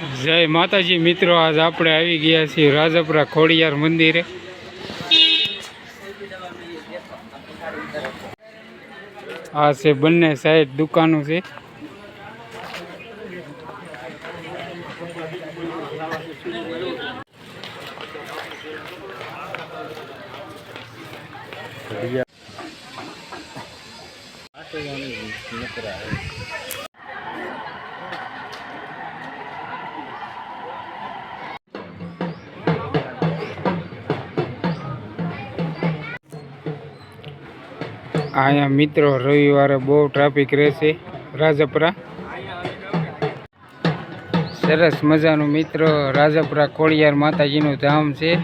જય માતાજી મિત્રો, આજ આપણે આવી ગયા છીએ રાજપરા ખોડિયાર મંદિરે. આ છે બંને સાઈડ દુકાનો છે. અહીંયા મિત્રો રવિવારે બહુ ટ્રાફિક રહેશે. રાજપરા. સરસ મજાનું મિત્રો રાજપરા કોળિયાર માતાજીનું ધામ છે.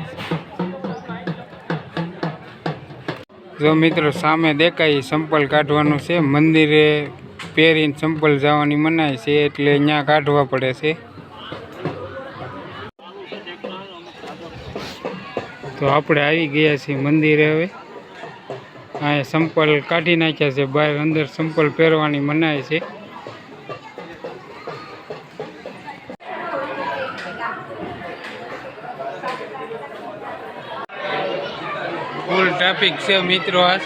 જો મિત્રો સામે દેખાય સંપલ કાઢવાનું છે. મંદિરે પહેરીને સંપલ જવાની મનાય છે એટલે અહીંયા કાઢવા પડે છે. તો આપણે આવી ગયા છીએ મંદિરે હવે. અહીંયા સંપલ કાઢી નાખ્યા છે, બહાર અંદર સંપલ પહેરવાની મનાય છે. ફૂલ ટ્રાફિક છે મિત્રો આ.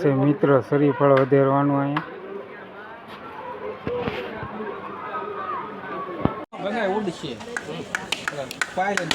છે મિત્રો શરીફળ વધેરવાનું અહીંયા. બધા ઉડશે. પાયલટ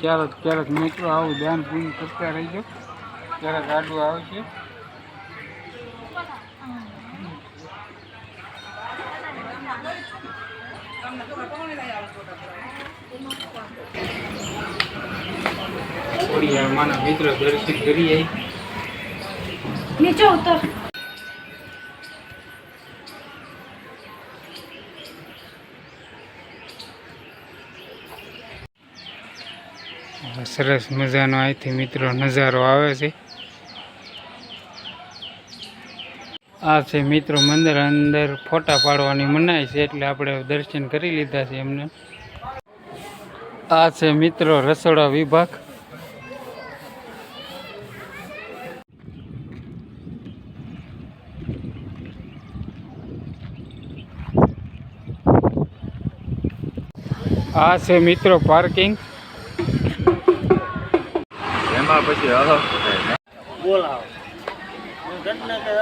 ક્યારેક ક્યારેક મિત્રો આવું ધ્યાન પૂરું કરતા રહીજો. ક્યારેક આડું આવે છે. થોડી મારા મિત્રો દર્શન કરી આવી નીચે ઉતર. સરસ મજાનો અહીંથી મિત્રો નજારો આવે છે. આ છે મિત્રો મંદિર અંદર ફોટા પાડવાની મનાય છે એટલે આપણે દર્શન કરી લીધા છે એમને. આ છે મિત્રો રસોડા વિભાગ. આ છે મિત્રો પાર્કિંગ એમાં પછી બોલાવો. ઘટના કે